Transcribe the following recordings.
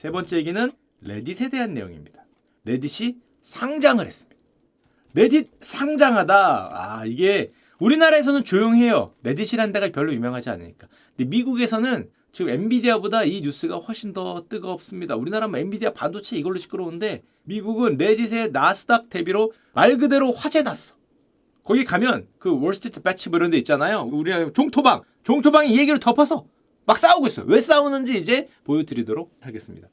세 번째 얘기는 레딧에 대한 내용입니다. 레딧이 상장을 했습니다. 레딧 상장하다. 아, 이게 우리나라에서는 조용해요. 레딧이라는 데가 별로 유명하지 않으니까. 근데 미국에서는 지금 엔비디아보다 이 뉴스가 훨씬 더 뜨겁습니다. 우리나라는 엔비디아 반도체 이걸로 시끄러운데 미국은 레딧의 나스닥 대비로 말 그대로 화제 났어. 거기 가면 그 월스트리트 배치 뭐 이런 데 있잖아요. 우리 종토방, 종토방이 이 얘기를 덮어서 막 싸우고 있어요. 왜 싸우는지 이제 보여드리도록 하겠습니다.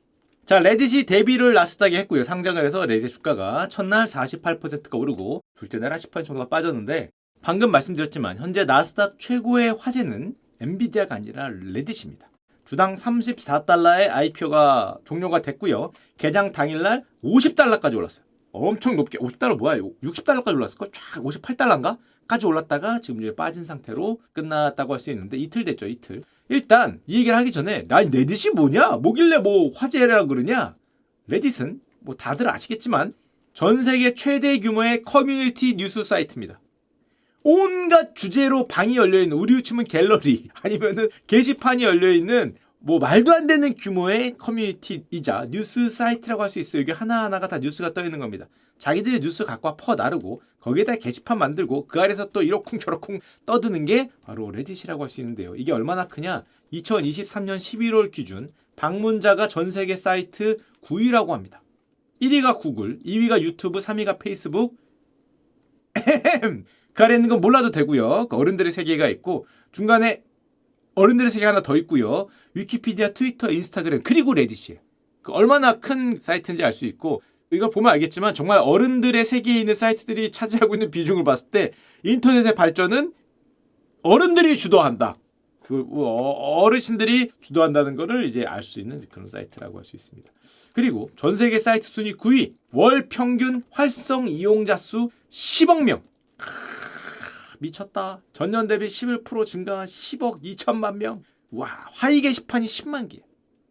자, 레딧이 데뷔를 나스닥에 했고요. 상장을 해서 레딧의 주가가 첫날 48%가 오르고 둘째 날 10% 정도가 빠졌는데 방금 말씀드렸지만 현재 나스닥 최고의 화제는 엔비디아가 아니라 레딧입니다. 주당 34달러의 IPO가 종료가 됐고요. 개장 당일날 50달러까지 올랐어요. 엄청 높게 50달러 뭐야? 60달러까지 올랐을 걸? 쫙 58달러인가? 까지 올랐다가 지금 이제 빠진 상태로 끝났다고 할 수 있는데 이틀 됐죠 이틀. 일단 이 얘기를 하기 전에 나 레딧이 뭐냐? 뭐길래 뭐 화제라 그러냐? 레딧은 뭐 다들 아시겠지만 전 세계 최대 규모의 커뮤니티 뉴스 사이트입니다. 온갖 주제로 방이 열려 있는 우리 치면 갤러리 아니면은 게시판이 열려 있는 뭐 말도 안 되는 규모의 커뮤니티이자 뉴스 사이트라고 할 수 있어요. 이게 하나하나가 다 뉴스가 떠 있는 겁니다. 자기들이 뉴스 갖고 와퍼 나르고 거기에다 게시판 만들고 그 아래서 또 이러쿵 저러쿵 떠드는 게 바로 레딧이라고 할 수 있는데요. 이게 얼마나 크냐? 2023년 11월 기준 방문자가 전 세계 사이트 9위라고 합니다. 1위가 구글, 2위가 유튜브, 3위가 페이스북. 그 아래 있는 건 몰라도 되고요. 그 어른들의 세계가 있고 중간에 어른들의 세계 하나 더 있고요. 위키피디아, 트위터, 인스타그램 그리고 레딧이에요. 그 얼마나 큰 사이트인지 알 수 있고 이걸 보면 알겠지만 정말 어른들의 세계에 있는 사이트들이 차지하고 있는 비중을 봤을 때 인터넷의 발전은 어른들이 주도한다. 그 어- 어르신들이 주도한다는 것을 이제 알 수 있는 그런 사이트라고 할 수 있습니다. 그리고 전 세계 사이트 순위 9위 월 평균 활성 이용자 수 10억 명. 미쳤다. 전년 대비 11% 증가한 10억 2천만 명. 와, 하이 게시판이 10만 개.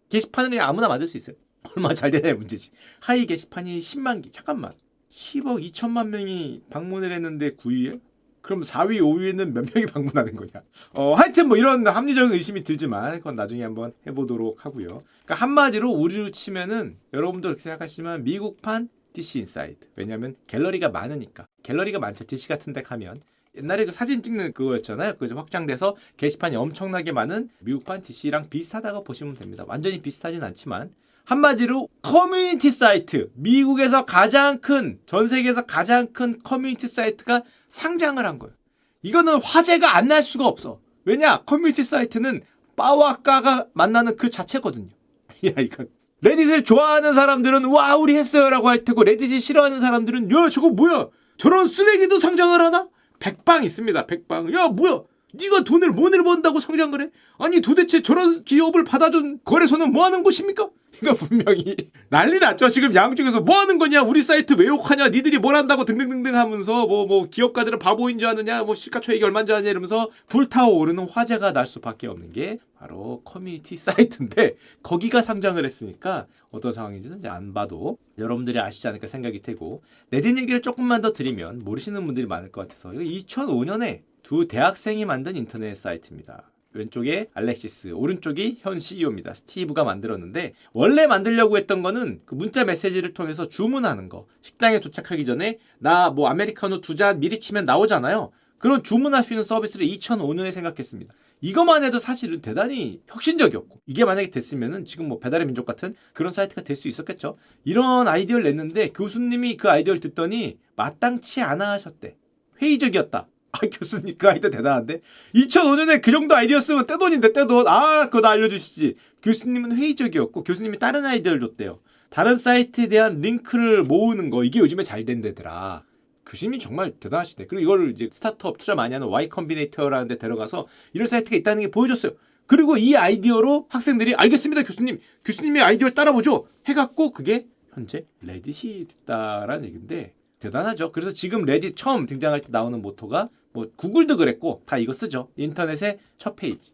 게시판은 그냥 아무나 만들 수 있어요. 얼마나 잘 되냐의 문제지. 하이 게시판이 10만 개. 잠깐만. 10억 2천만 명이 방문을 했는데 9위에? 그럼 4위, 5위에는 몇 명이 방문하는 거냐? 어, 하여튼 뭐 이런 합리적인 의심이 들지만 그건 나중에 한번 해보도록 하고요. 그러니까 한마디로 우리로 치면은 여러분도 그렇게 생각하시지만 미국판 DC 인사이드. 왜냐하면 갤러리가 많으니까. 갤러리가 많죠. DC 같은 데 가면. 옛날에 그 사진 찍는 그거였잖아요. 그래서 확장돼서 게시판이 엄청나게 많은 미국판 DC랑 비슷하다고 보시면 됩니다. 완전히 비슷하진 않지만 한마디로 커뮤니티 사이트 미국에서 가장 큰 전 세계에서 가장 큰 커뮤니티 사이트가 상장을 한 거예요. 이거는 화제가 안 날 수가 없어. 왜냐? 커뮤니티 사이트는 빠와 까가 만나는 그 자체거든요. 야 이거 레딧을 좋아하는 사람들은 와 우리 했어요라고 할 테고 레딧이 싫어하는 사람들은 야 저거 뭐야? 저런 쓰레기도 상장을 하나? 백방 있습니다. 백방. 야 뭐야? 네가 돈을 뭐를 번다고 상장을 해? 아니 도대체 저런 기업을 받아준 거래소는 뭐 하는 곳입니까? 이거 분명히 난리 났죠. 지금 양쪽에서 뭐 하는 거냐? 우리 사이트 왜 욕하냐? 니들이 뭘 한다고 등등등등 하면서 뭐뭐 기업가들은 바보인 줄 아느냐? 뭐 시가총액이 얼마인 줄 아느냐 이러면서 불타오르는 화제가 날 수밖에 없는 게 바로 커뮤니티 사이트인데 거기가 상장을 했으니까 어떤 상황인지는 이제 안 봐도 여러분들이 아시지 않을까 생각이 되고 레딧 얘기를 조금만 더 드리면 모르시는 분들이 많을 것 같아서 이거 2005년에 두 대학생이 만든 인터넷 사이트입니다. 왼쪽에 알렉시스, 오른쪽이 현 CEO입니다. 스티브가 만들었는데 원래 만들려고 했던 거는 그 문자 메시지를 통해서 주문하는 거. 식당에 도착하기 전에 나 뭐 아메리카노 두 잔 미리 치면 나오잖아요. 그런 주문할 수 있는 서비스를 2005년에 생각했습니다. 이것만 해도 사실은 대단히 혁신적이었고 이게 만약에 됐으면은 지금 뭐 배달의 민족 같은 그런 사이트가 될 수 있었겠죠. 이런 아이디어를 냈는데 교수님이 그 아이디어를 듣더니 마땅치 않아 하셨대. 회의적이었다. 아 교수님 그 아이디어 대단한데 2005년에 그 정도 아이디어였으면 떼돈인데 떼돈 아 그거 다 알려주시지 교수님은 회의적이었고 교수님이 다른 아이디어를 줬대요 다른 사이트에 대한 링크를 모으는 거 이게 요즘에 잘 된대더라 교수님이 정말 대단하시네 그리고 이걸 이제 스타트업 투자 많이 하는 Y 컴비네이터라는 데 데려가서 이런 사이트가 있다는 게 보여줬어요 그리고 이 아이디어로 학생들이 알겠습니다 교수님 교수님의 아이디어를 따라보죠 해갖고 그게 현재 레딧이 됐다라는 얘기인데 대단하죠. 그래서 지금 레딧 처음 등장할 때 나오는 모토가 뭐 구글도 그랬고 다 이거 쓰죠. 인터넷의 첫 페이지.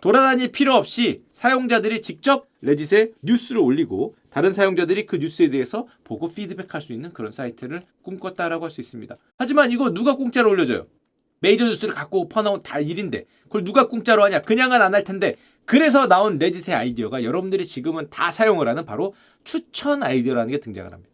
돌아다닐 필요 없이 사용자들이 직접 레딧에 뉴스를 올리고 다른 사용자들이 그 뉴스에 대해서 보고 피드백할 수 있는 그런 사이트를 꿈꿨다라고 할 수 있습니다. 하지만 이거 누가 공짜로 올려줘요? 메이저 뉴스를 갖고 퍼나온 다 일인데 그걸 누가 공짜로 하냐? 그냥은 안 할 텐데 그래서 나온 레딧의 아이디어가 여러분들이 지금은 다 사용을 하는 바로 추천 아이디어라는 게 등장을 합니다.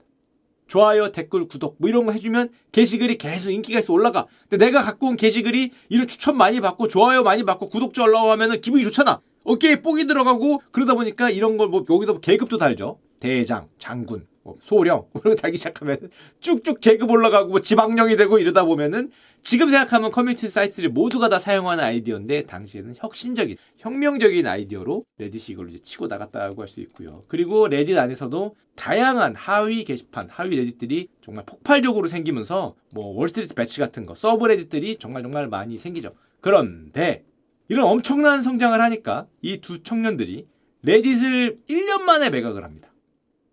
좋아요, 댓글, 구독 뭐 이런 거 해주면 게시글이 계속 인기가 있어 올라가. 근데 내가 갖고 온 게시글이 이런 추천 많이 받고 좋아요 많이 받고 구독자 올라오고 하면은 기분이 좋잖아. 어깨에 뽕이 들어가고 그러다 보니까 이런 걸 뭐 여기다 뭐 계급도 달죠. 대장, 장군, 뭐 소령 거 달기 시작하면 쭉쭉 계급 올라가고 뭐 지방령이 되고 이러다 보면은 지금 생각하면 커뮤니티 사이트들이 모두가 다 사용하는 아이디어인데 당시에는 혁신적인 혁명적인 아이디어로 레딧이 이걸 이제 치고 나갔다고 할 수 있고요. 그리고 레딧 안에서도 다양한 하위 게시판, 하위 레딧들이 정말 폭발적으로 생기면서 뭐 월스트리트 배치 같은 거, 서브 레딧들이 정말 정말 많이 생기죠. 그런데 이런 엄청난 성장을 하니까 이 두 청년들이 레딧을 1년 만에 매각을 합니다.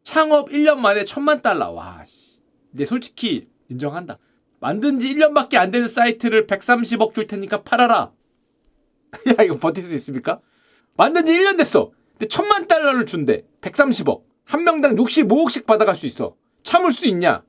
창업 1년 만에 천만 달러. 와, 씨. 근데 솔직히 인정한다. 만든 지 1년밖에 안 되는 사이트를 130억 줄 테니까 팔아라. 야, 이거 버틸 수 있습니까? 만든 지 1년 됐어. 근데 천만 달러를 준대. 130억. 한 명당 65억씩 받아갈 수 있어. 참을 수 있냐?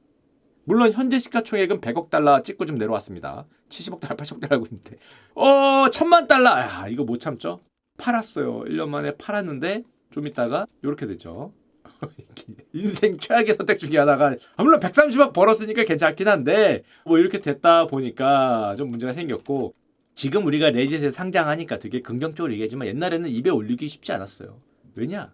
물론 현재 시가총액은 100억 달러 찍고 좀 내려왔습니다. 70억 달러, 80억 달러 알고 있는데. 어, 천만 달러. 야, 이거 못 참죠? 팔았어요. 1년 만에 팔았는데 좀 있다가 이렇게 되죠. 인생 최악의 선택 중에 하나가 아, 물론 130억 벌었으니까 괜찮긴 한데 뭐 이렇게 됐다 보니까 좀 문제가 생겼고 지금 우리가 레딧에 상장하니까 되게 긍정적으로 얘기하지만 옛날에는 입에 올리기 쉽지 않았어요. 왜냐?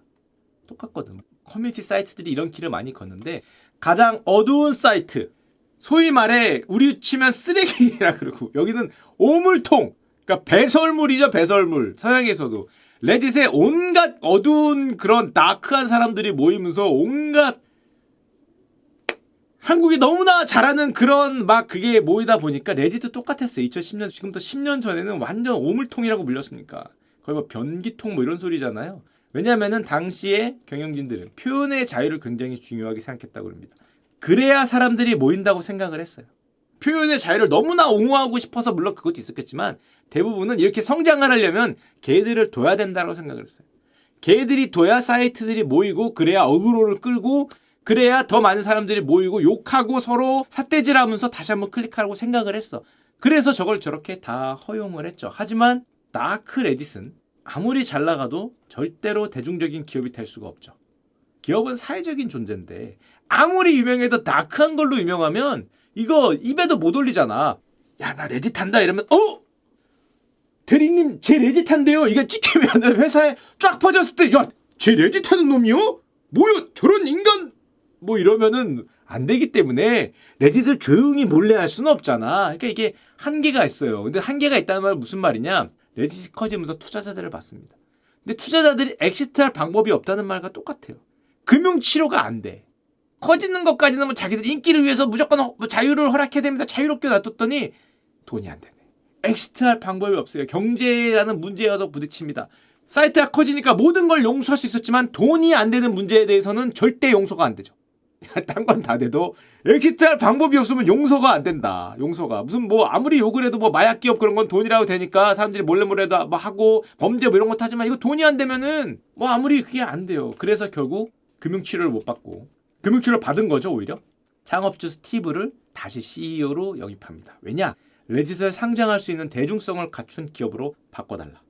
똑같거든. 커뮤니티 사이트들이 이런 길을 많이 걷는데 가장 어두운 사이트 소위 말해 우리 치면 쓰레기라 그러고 여기는 오물통 그러니까 배설물이죠 배설물 서양에서도 레딧에 온갖 어두운 그런 다크한 사람들이 모이면서 온갖 한국이 너무나 잘하는 그런 막 그게 모이다 보니까 레딧도 똑같았어요. 2010년 지금부터 10년 전에는 완전 오물통이라고 불렸습니까? 거의 뭐 변기통 뭐 이런 소리잖아요. 왜냐하면은 당시에 경영진들은 표현의 자유를 굉장히 중요하게 생각했다고 합니다. 그래야 사람들이 모인다고 생각을 했어요. 표현의 자유를 너무나 옹호하고 싶어서 물론 그것도 있었겠지만 대부분은 이렇게 성장을 하려면 개들을 둬야 된다고 생각을 했어요. 개들이 둬야 사이트들이 모이고 그래야 어그로를 끌고 그래야 더 많은 사람들이 모이고 욕하고 서로 삿대질하면서 다시 한번 클릭하라고 생각을 했어. 그래서 저걸 저렇게 다 허용을 했죠. 하지만 다크 레딧은 아무리 잘 나가도 절대로 대중적인 기업이 될 수가 없죠. 기업은 사회적인 존재인데 아무리 유명해도 다크한 걸로 유명하면 이거 입에도 못 올리잖아. 야, 나 레딧 한다 이러면 어? 대리님 제 레딧 한대요. 이게 찍히면 회사에 쫙 퍼졌을 때 야, 제 레딧 하는 놈이요? 뭐야? 저런 인간 뭐 이러면은 안 되기 때문에 레딧을 조용히 몰래 할 수는 없잖아. 그러니까 이게 한계가 있어요. 근데 한계가 있다는 말은 무슨 말이냐? 레딧이 커지면서 투자자들을 받습니다. 근데 투자자들이 엑시트할 방법이 없다는 말과 똑같아요. 금융 치료가 안 돼. 커지는 것까지는 뭐 자기들 인기를 위해서 무조건 허- 뭐 자유를 허락해야 됩니다. 자유롭게 놔뒀더니 돈이 안 되네. 엑시트할 방법이 없어요. 경제라는 문제와 더 부딪힙니다. 사이트가 커지니까 모든 걸 용서할 수 있었지만 돈이 안 되는 문제에 대해서는 절대 용서가 안 되죠. 딴 건 다 돼도 엑시트할 방법이 없으면 용서가 안 된다. 용서가 무슨 뭐 아무리 욕을 해도 뭐 마약 기업 그런 건 돈이라고 되니까 사람들이 몰래 몰래도 뭐 하고 범죄 뭐 이런 것도 하지만 이거 돈이 안 되면은 뭐 아무리 그게 안 돼요. 그래서 결국 금융 치료를 못 받고 금융 치료를 받은 거죠 오히려 창업주 스티브를 다시 CEO로 영입합니다. 왜냐 레짓을 상장할 수 있는 대중성을 갖춘 기업으로 바꿔달라.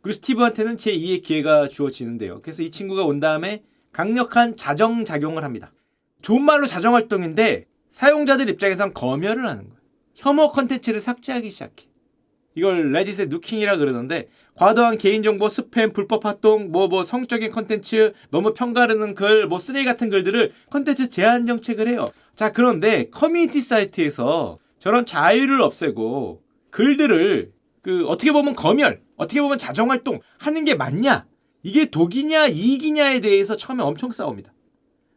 그리고 스티브한테는 제2의 기회가 주어지는데요. 그래서 이 친구가 온 다음에 강력한 자정 작용을 합니다. 좋은 말로 자정 활동인데 사용자들 입장에선 검열을 하는 거예요. 혐오 컨텐츠를 삭제하기 시작해. 이걸 레딧의 누킹이라 그러는데 과도한 개인정보 스팸 불법 활동 뭐뭐 성적인 컨텐츠 너무 평가르는 글 뭐 쓰레기 같은 글들을 컨텐츠 제한 정책을 해요. 자 그런데 커뮤니티 사이트에서 저런 자유를 없애고 글들을 그 어떻게 보면 검열 어떻게 보면 자정 활동 하는 게 맞냐 이게 독이냐 이익이냐에 대해서 처음에 엄청 싸웁니다.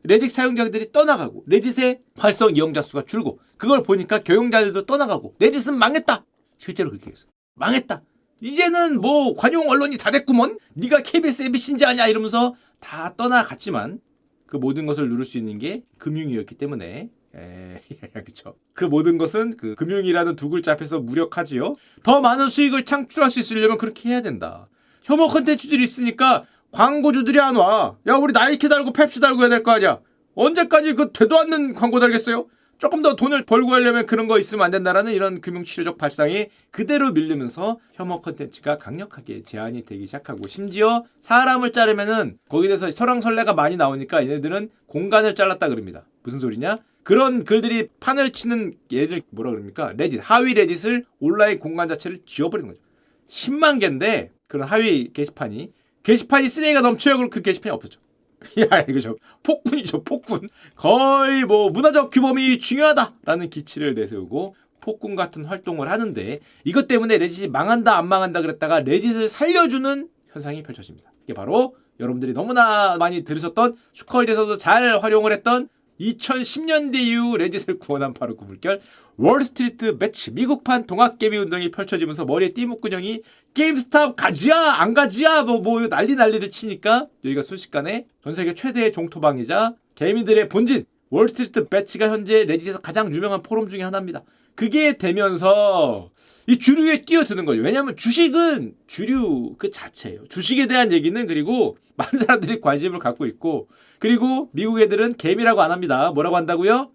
레딧 사용자들이 떠나가고 레딧의 활성 이용자 수가 줄고 그걸 보니까 경영자들도 떠나가고 레딧은 망했다. 실제로 그렇게 했어. 망했다. 이제는 뭐 관용 언론이 다 됐구먼. 네가 KBS, MBC인지 아냐 이러면서 다 떠나갔지만 그 모든 것을 누릴 수 있는 게 금융이었기 때문에 에, 그렇죠. 그 모든 것은 그 금융이라는 두 글자 앞에서 무력하지요. 더 많은 수익을 창출할 수 있으려면 그렇게 해야 된다. 혐오 컨텐츠들이 있으니까 광고주들이 안 와. 야, 우리 나이키 달고 펩시 달고 해야 될 거 아니야. 언제까지 그 되도 않는 광고 달겠어요? 조금 더 돈을 벌고 하려면 그런 거 있으면 안 된다라는 이런 금융치료적 발상이 그대로 밀리면서 혐오 컨텐츠가 강력하게 제한이 되기 시작하고 심지어 사람을 자르면은 거기에 대해서 설왕설래가 많이 나오니까 얘네들은 공간을 잘랐다 그럽니다. 무슨 소리냐? 그런 글들이 판을 치는 얘들 뭐라 그럽니까? 레짓 하위 레짓을 온라인 공간 자체를 지워버리는 거죠. 10만 개인데 그런 하위 게시판이 게시판이 쓰레기가 넘쳐요. 그럼 그 게시판이 없어져. 야 이거 저 폭군이죠 폭군. 거의 뭐 문화적 규범이 중요하다라는 기치를 내세우고 폭군 같은 활동을 하는데 이것 때문에 레짓이 망한다 안 망한다 그랬다가 레짓을 살려주는 현상이 펼쳐집니다. 이게 바로 여러분들이 너무나 많이 들으셨던 슈컬에서도 잘 활용을 했던 2010년대 이후 레딧을 구원한 바로 그 물결 월스트리트 매치 미국판 동학개미 운동이 펼쳐지면서 머리에 띠묶은형이 게임스탑 가지야 안 가지야 뭐, 뭐 난리 난리를 치니까 여기가 순식간에 전 세계 최대의 종토방이자 개미들의 본진 월스트리트 매치가 현재 레딧에서 가장 유명한 포럼 중에 하나입니다. 그게 되면서 이 주류에 뛰어드는 거죠. 왜냐하면 주식은 주류 그 자체예요. 주식에 대한 얘기는 그리고 많은 사람들이 관심을 갖고 있고 그리고 미국 애들은 개미라고 안 합니다. 뭐라고 한다고요?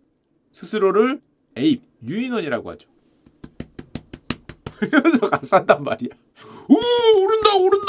스스로를 에입, 유인원이라고 하죠. 이러면서 가서 한단 말이야. 우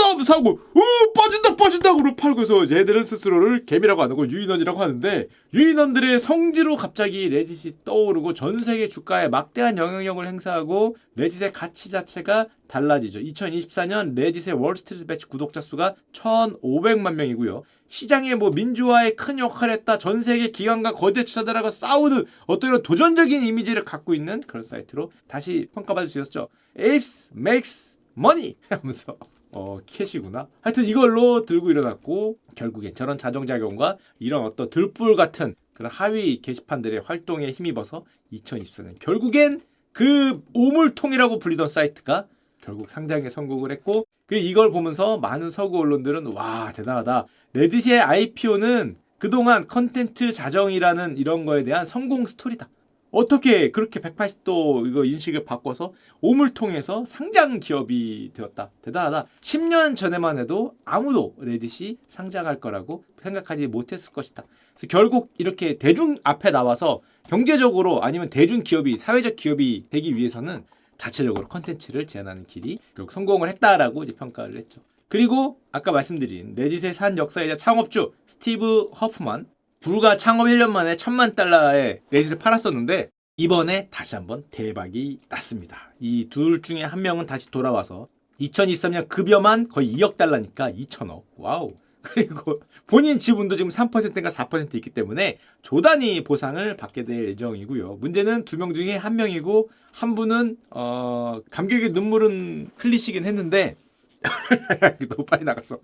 하면서 하고 우 빠진다 빠진다 그러고 팔고서 얘들은 스스로를 개미라고 안 하고 유인원이라고 하는데 유인원들의 성지로 갑자기 레딧이 떠오르고 전 세계 주가에 막대한 영향력을 행사하고 레딧의 가치 자체가 달라지죠. 2024년 레딧의 월스트리트 배치 구독자 수가 1,500만 명이고요. 시장의 뭐 민주화에 큰 역할을 했다. 전 세계 기관과 거대 투자들하고 싸우는 어떤 이런 도전적인 이미지를 갖고 있는 그런 사이트로 다시 평가받을 수 있었죠. Apes makes money 하면서 어 캐시구나. 하여튼 이걸로 들고 일어났고 결국엔 저런 자정작용과 이런 어떤 들불 같은 그런 하위 게시판들의 활동에 힘입어서 2024년 결국엔 그 오물통이라고 불리던 사이트가 결국 상장에 성공을 했고 그 이걸 보면서 많은 서구 언론들은 와 대단하다. 레딧의 IPO는 그동안 컨텐츠 자정이라는 이런 거에 대한 성공 스토리다. 어떻게 그렇게 180도 이거 인식을 바꿔서 오물통에서 상장 기업이 되었다. 대단하다. 10년 전에만 해도 아무도 레딧이 상장할 거라고 생각하지 못했을 것이다. 그래서 결국 이렇게 대중 앞에 나와서 경제적으로 아니면 대중 기업이 사회적 기업이 되기 위해서는 자체적으로 컨텐츠를 제한하는 길이 결국 성공을 했다라고 이제 평가를 했죠. 그리고 아까 말씀드린 레딧의 산 역사이자 창업주 스티브 허프만 불과 창업 1년 만에 천만 달러의 레딧을 팔았었는데 이번에 다시 한번 대박이 났습니다. 이 둘 중에 한 명은 다시 돌아와서 2023년 급여만 거의 2억 달러니까 2천억. 와우. 그리고 본인 지분도 지금 3%인가 4% 있기 때문에 조단위 보상을 받게 될 예정이고요. 문제는 두 명 중에 한 명이고 한 분은 어 감격의 눈물은 흘리시긴 했는데 너무 빨리 나가서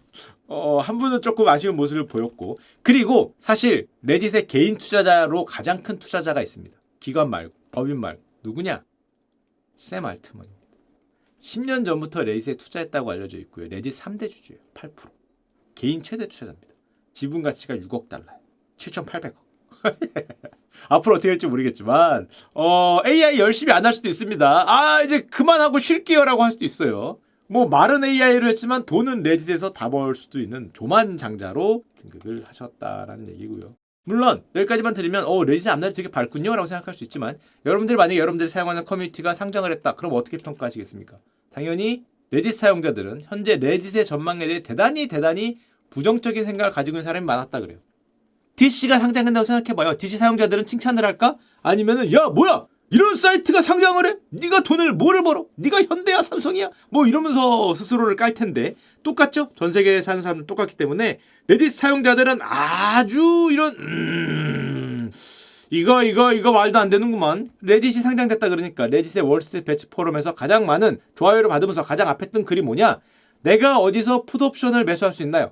어, 한 분은 조금 아쉬운 모습을 보였고 그리고 사실 레딧의 개인 투자자로 가장 큰 투자자가 있습니다. 기관 말고 법인 말고 누구냐? 샘 알트먼입니다. 10년 전부터 레딧에 투자했다고 알려져 있고요. 레딧 3대 주주예요. 8%. 개인 최대 투자자입니다. 지분 가치가 6억 달러예요. 7,800억. 앞으로 어떻게 될지 모르겠지만 어, AI 열심히 안 할 수도 있습니다. 아 이제 그만하고 쉴게요라고 할 수도 있어요. 뭐 말은 AI로 했지만 돈은 레짓에서 다 벌 수도 있는 조만장자로 등극을 하셨다라는 얘기고요. 물론 여기까지만 들으면 어 레짓 앞날이 되게 밝군요라고 생각할 수 있지만 여러분들 만약에 여러분들이 사용하는 커뮤니티가 상장을 했다 그럼 어떻게 평가하시겠습니까? 당연히 레짓 사용자들은 현재 레짓의 전망에 대해 대단히 대단히 부정적인 생각을 가지고 있는 사람이 많았다 그래요. DC가 상장한다고 생각해봐요. DC 사용자들은 칭찬을 할까? 아니면은 야 뭐야 이런 사이트가 상장을 해? 네가 돈을 뭐를 벌어? 네가 현대야 삼성이야? 뭐 이러면서 스스로를 깔 텐데 똑같죠? 전 세계에 사는 사람은 똑같기 때문에 레딧 사용자들은 아주 이런 음... 이거 이거 이거 말도 안 되는구만. 레딧이 상장됐다 그러니까 레딧의 월스트리트 배치 포럼에서 가장 많은 좋아요를 받으면서 가장 앞에 뜬 글이 뭐냐? 내가 어디서 풋옵션을 매수할 수 있나요?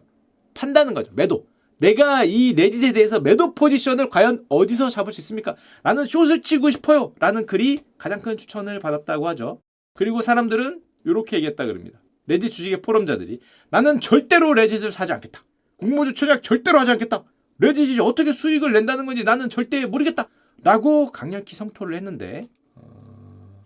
판다는 거죠. 매도. 내가 이 레짓에 대해서 매도 포지션을 과연 어디서 잡을 수 있습니까? 나는 숏을 치고 싶어요. 라는 글이 가장 큰 추천을 받았다고 하죠. 그리고 사람들은 이렇게 얘기했다 그럽니다. 레딧 주식의 포럼자들이 나는 절대로 레짓을 사지 않겠다. 공모주 처작 절대로 하지 않겠다. 레짓이 어떻게 수익을 낸다는 건지 나는 절대 모르겠다. 라고 강력히 성토를 했는데 어...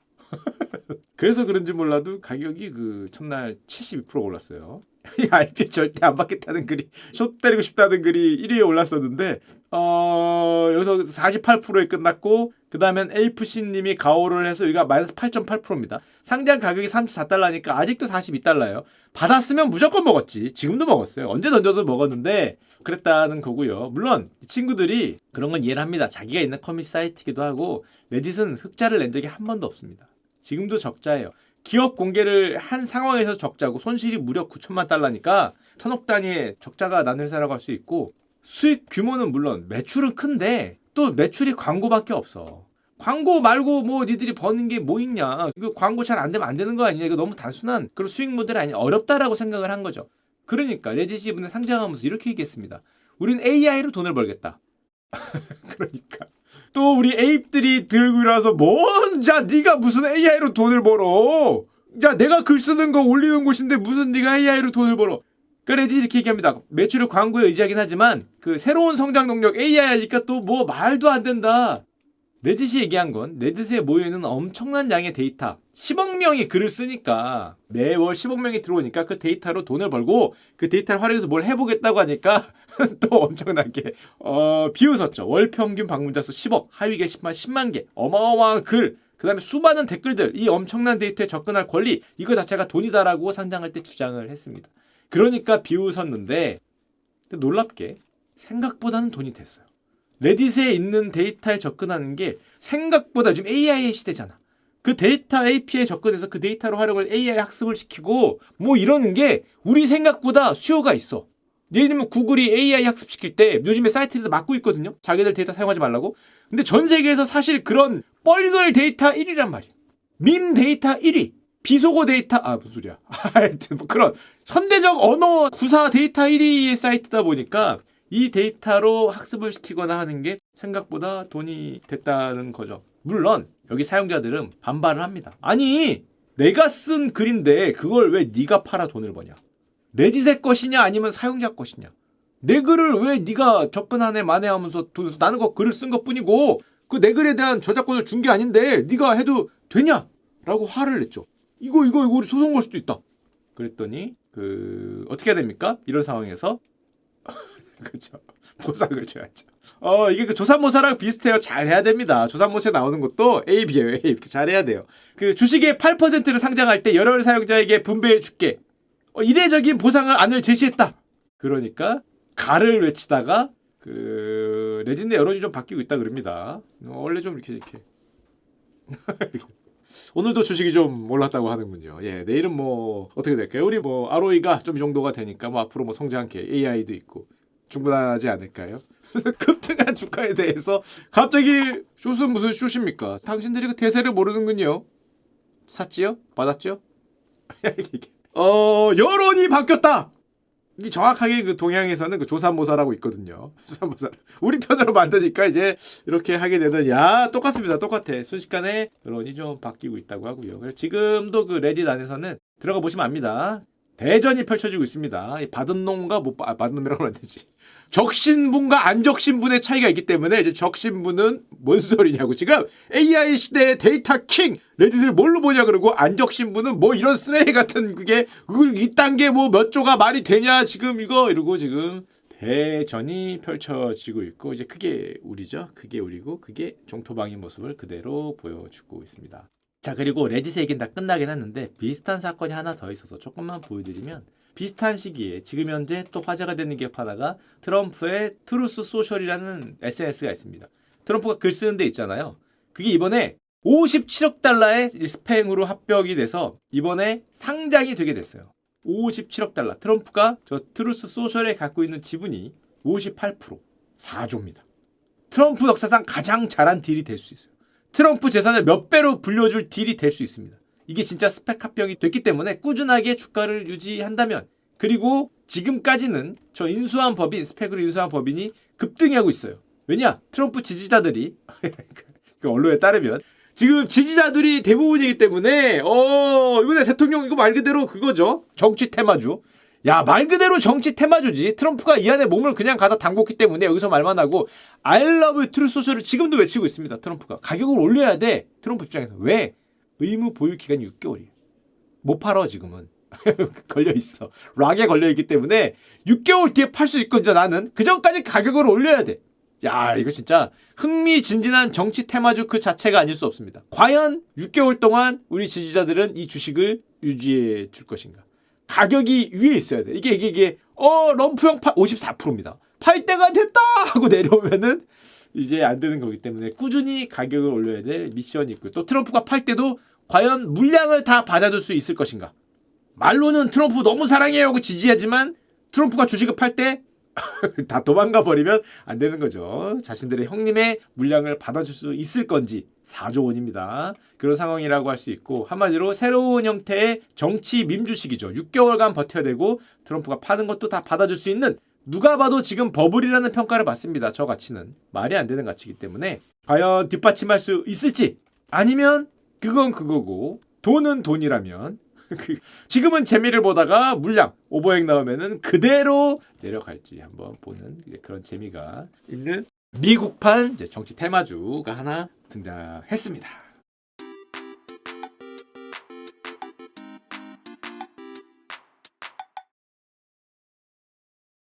그래서 그런지 몰라도 가격이 그 첫날 72% 올랐어요. 이 IP 절대 안 받겠다는 글이 숏 때리고 싶다는 글이 1위에 올랐었는데 어, 여기서 48%에 끝났고 그 다음엔 AFC님이 가오를 해서 여기가 마이너스 8.8%입니다. 상장 가격이 34달러니까 아직도 42달러예요. 받았으면 무조건 먹었지. 지금도 먹었어요. 언제 던져도 먹었는데 그랬다는 거고요. 물론 이 친구들이 그런 건 이해를 합니다. 자기가 있는 커뮤니티 사이트이기도 하고 레딧은 흑자를 낸 적이 한 번도 없습니다. 지금도 적자예요. 기업 공개를 한 상황에서 적자고 손실이 무려 9천만 달러니까 천억 단위의 적자가 난 회사라고 할 수 있고 수익 규모는 물론 매출은 큰데 또 매출이 광고밖에 없어. 광고 말고 뭐 니들이 버는 게 뭐 있냐. 이거 광고 잘 안 되면 안 되는 거 아니냐. 이거 너무 단순한 그런 수익 모델이 아니야. 어렵다라고 생각을 한 거죠. 그러니까 이번에 상장하면서 이렇게 얘기했습니다. 우린 AI로 돈을 벌겠다. 그러니까 또 우리 에입들이 들고 일어나서 뭔자 네가 무슨 AI로 돈을 벌어? 야 내가 글 쓰는 거 올리는 곳인데 무슨 네가 AI로 돈을 벌어? 그 레딧이 이렇게 얘기합니다. 매출을 광고에 의지하긴 하지만 그 새로운 성장 동력 AI 하니까 또 뭐 말도 안 된다. 레딧이 얘기한 건 레딧에 모여있는 엄청난 양의 데이터 10억 명이 글을 쓰니까 매월 10억 명이 들어오니까 그 데이터로 돈을 벌고 그 데이터를 활용해서 뭘 해보겠다고 하니까 또 엄청나게 어, 비웃었죠. 월 평균 방문자 수 10억, 하위 게시판 10만 개, 어마어마한 글, 그 다음에 수많은 댓글들, 이 엄청난 데이터에 접근할 권리, 이거 자체가 돈이다라고 상장할 때 주장을 했습니다. 그러니까 비웃었는데 놀랍게 생각보다는 돈이 됐어요. 레딧에 있는 데이터에 접근하는 게 생각보다 지금 AI의 시대잖아. 그 데이터 API에 접근해서 그 데이터로 활용을 AI 학습을 시키고 뭐 이러는 게 우리 생각보다 수요가 있어. 예를 들면 구글이 AI 학습시킬 때 요즘에 사이트에도 막고 있거든요. 자기들 데이터 사용하지 말라고. 근데 전 세계에서 사실 그런 뻘글 데이터 1위란 말이야. 밈 데이터 1위. 비속어 데이터 아 무슨 소리야. 하여튼 뭐 그런 현대적 언어 구사 데이터 1위의 사이트다 보니까 이 데이터로 학습을 시키거나 하는 게 생각보다 돈이 됐다는 거죠. 물론 여기 사용자들은 반발을 합니다. 아니 내가 쓴 글인데 그걸 왜 네가 팔아 돈을 버냐? 레딧의 것이냐 아니면 사용자 것이냐? 내 글을 왜 네가 접근하네 만회하면서 돈을 써? 나는 그 글을 쓴 것뿐이고 그 내 글에 대한 저작권을 준 게 아닌데 네가 해도 되냐? 라고 화를 냈죠. 이거 이거 이거 우리 소송 걸 수도 있다. 그랬더니 그 어떻게 해야 됩니까? 이런 상황에서 그렇죠. 보상을 줘야죠. 어 이게 그 조산모사랑 비슷해요. 잘 해야 됩니다. 조산모사에 나오는 것도 A, B예요. A 이렇게 잘 해야 돼요. 그 주식의 8%를 상장할 때 여러 사용자에게 분배해 줄게. 어, 이례적인 보상을 안을 제시했다. 그러니까 가를 외치다가 그내 여론이 좀 바뀌고 있다 그럽니다. 어, 원래 좀 이렇게 이렇게. 오늘도 주식이 좀 올랐다고 하는군요. 예, 내일은 뭐 어떻게 될까요? 우리 뭐 ROE가 좀 이 정도가 되니까 뭐 앞으로 뭐 성장케 AI도 있고 충분하지 않을까요? 급등한 주가에 대해서 갑자기 숏은 무슨 숏입니까? 당신들이 그 대세를 모르는군요. 샀지요? 받았죠? 어 여론이 바뀌었다. 이 정확하게 그 동양에서는 그 조산모사라고 있거든요. 조산모사. 우리 편으로 만드니까 이제 이렇게 하게 되는 야 똑같습니다. 똑같아. 순식간에 여론이 좀 바뀌고 있다고 하고요. 그래서 지금도 그 레딧 안에서는 들어가 보시면 압니다. 대전이 펼쳐지고 있습니다. 이 받은 놈과 못 받, 아, 받은 놈이라고 하면 안 되지. 적신분과 안 적신분의 차이가 있기 때문에 이제 적신분은 뭔 소리냐고 지금 AI 시대의 데이터 킹 레딧을 뭘로 보냐 그러고 안 적신분은 뭐 이런 쓰레기 같은 그게 그걸 이딴 게 뭐 몇 조가 말이 되냐 지금 이거 이러고 지금 대전이 펼쳐지고 있고 이제 그게 우리죠. 그게 우리고 그게 종토방의 모습을 그대로 보여주고 있습니다. 자 그리고 레딧의 얘기는 다 끝나긴 했는데 비슷한 사건이 하나 더 있어서 조금만 보여드리면 비슷한 시기에 지금 현재 또 화제가 되는 기업 하나가 트럼프의 트루스 소셜이라는 SNS가 있습니다. 트럼프가 글 쓰는 데 있잖아요. 그게 이번에 57억 달러의 스팸으로 합격이 돼서 이번에 상장이 되게 됐어요. 57억 달러. 트럼프가 저 트루스 소셜에 갖고 있는 지분이 58% 4조입니다. 트럼프 역사상 가장 잘한 딜이 될 수 있어요. 트럼프 재산을 몇 배로 불려줄 딜이 될 수 있습니다. 이게 진짜 스펙 합병이 됐기 때문에 꾸준하게 주가를 유지한다면 그리고 지금까지는 저 인수한 법인 스펙으로 인수한 법인이 급등하고 있어요. 왜냐? 트럼프 지지자들이 그 언론에 따르면 지금 지지자들이 대부분이기 때문에 어 이번에 대통령 이거 말 그대로 그거죠. 정치 테마주. 야 말 그대로 정치 테마주지. 트럼프가 이 안에 몸을 그냥 가다 담궜기 때문에 여기서 말만 하고 I love 트루 소셜을 지금도 외치고 있습니다. 트럼프가 가격을 올려야 돼. 트럼프 입장에서 왜? 의무 보유 기간이 6개월이에요. 못 팔어 지금은. 걸려 있어. 락에 걸려 있기 때문에 6개월 뒤에 팔 수 있거든 나는. 그 전까지 가격을 올려야 돼. 야 이거 진짜 흥미진진한 정치 테마주 그 자체가 아닐 수 없습니다. 과연 6개월 동안 우리 지지자들은 이 주식을 유지해 줄 것인가? 가격이 위에 있어야 돼. 이게 이게 이게 어 럼프형 54%입니다. 팔 때가 됐다 하고 내려오면은 이제 안 되는 거기 때문에 꾸준히 가격을 올려야 될 미션이 있고 또 트럼프가 팔 때도 과연 물량을 다 받아줄 수 있을 것인가? 말로는 트럼프 너무 사랑해요 하고 지지하지만 트럼프가 주식을 팔 때 다 도망가 버리면 안 되는 거죠. 자신들의 형님의 물량을 받아줄 수 있을 건지 4조 원입니다. 그런 상황이라고 할 수 있고 한마디로 새로운 형태의 정치 민주식이죠. 6개월간 버텨야 되고 트럼프가 파는 것도 다 받아줄 수 있는 누가 봐도 지금 버블이라는 평가를 받습니다. 저 가치는 말이 안 되는 가치이기 때문에 과연 뒷받침할 수 있을지 아니면 그건 그거고 돈은 돈이라면 그 지금은 재미를 보다가 물량 오버행 나오면은 그대로 내려갈지 한번 보는 그런 재미가 있는 미국판 정치 테마주가 하나 등장했습니다.